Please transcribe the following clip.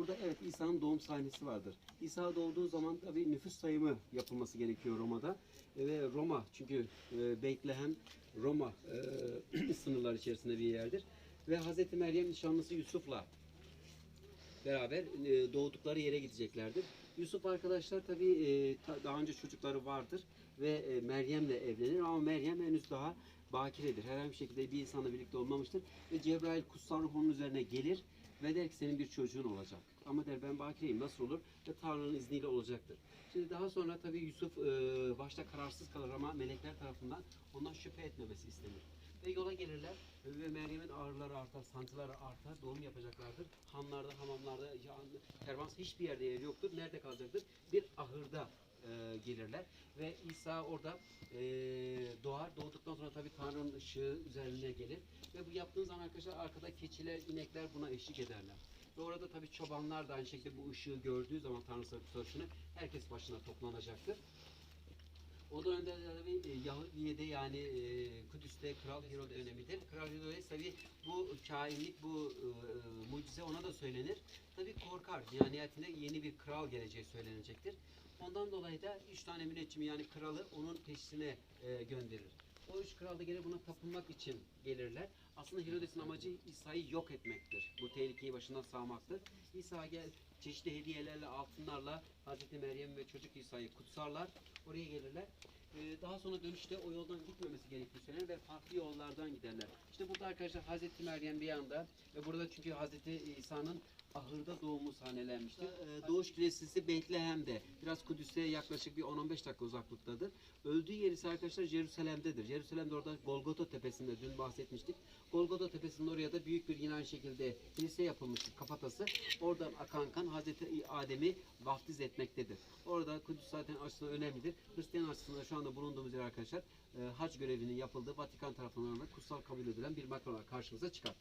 Burada evet İsa'nın doğum sahnesi vardır. İsa doğduğu zaman tabii nüfus sayımı yapılması gerekiyor Roma'da. E, Ve Roma çünkü e, Beytlehem Roma e, sınırlar içerisinde bir yerdir. Ve Hazreti Meryem nişanlısı Yusuf'la beraber e, doğdukları yere gideceklerdir. Yusuf arkadaşlar tabii e, ta- daha önce çocukları vardır ve e, Meryem'le evlenir ama Meryem henüz daha bakiredir. Herhangi bir şekilde bir insanla birlikte olmamıştır ve Cebrail kutsal ruh onun üzerine gelir ve der ki senin bir çocuğun olacak. Ama der ben bakireyim nasıl olur? Ve Tanrı'nın izniyle olacaktır. Şimdi daha sonra tabii Yusuf e, başta kararsız kalır ama melekler tarafından ondan şüphe etmemesi istenir. Ve yola gelirler ve Meryem'in ağrıları artar, sancıları artar, doğum yapacaklardır. Hanlarda, hamamlarda, kervans hiçbir yerde yer yoktur. Nerede kalacaktır? Bir ahırda e, gelirler ve İsa orada e, doğar. Doğduktan sonra tabii Tanrı'nın ışığı üzerine gelir ve bu yaptığın zaman arkadaşlar arkada keçiler, inekler buna eşlik ederler. Ve orada tabii çobanlar da aynı şekilde bu ışığı gördüğü zaman Tanrı sarışını herkes başına toplanacaktır. O dönemde e, Yahudiye'de yani e, Kudüs'te Kral Herod dönemidir. Kral Herod tabii bu kainlik, bu e, mucize ona da söylenir. Tabii korkar. Yani nihayetinde yeni bir kral geleceği söylenecektir. Ondan dolayı da üç tane müneccimi yani kralı onun peşine e, gönderir. O üç kral da gelir buna tapınmak için gelirler. Aslında Herodes'in amacı İsa'yı yok etmektir. Bu tehlikeyi başından sağmaktır. İsa gel çeşitli hediyelerle, altınlarla Hazreti Meryem ve çocuk İsa'yı kutsarlar. Oraya gelirler. Ee, daha sonra dönüşte o yoldan gitmemesi gerektiği söylenir ve farklı yollardan giderler. İşte burada arkadaşlar Hazreti Meryem bir yanda ve burada çünkü Hazreti İsa'nın ahırda doğumu sahnelenmiştir. Ee, doğuş kilisesi Betlehem'de. Biraz Kudüs'e yaklaşık bir 10-15 dakika uzaklıktadır. Öldüğü yer ise arkadaşlar Jerusalem'dedir. Jerusalem'de orada Golgota Tepesi'nde dün bahsetmiştik. Golgota Tepesi'nin oraya da büyük bir yine şekilde kilise yapılmıştır kafatası. Oradan akan kan Hazreti Adem'i vaftiz etmektedir. Orada Kudüs zaten açısından önemlidir. Hristiyan açısından şu anda bulunduğumuz yer arkadaşlar e, hac görevinin yapıldığı Vatikan tarafından da kutsal kabul edilen bir makam karşımıza çıkar.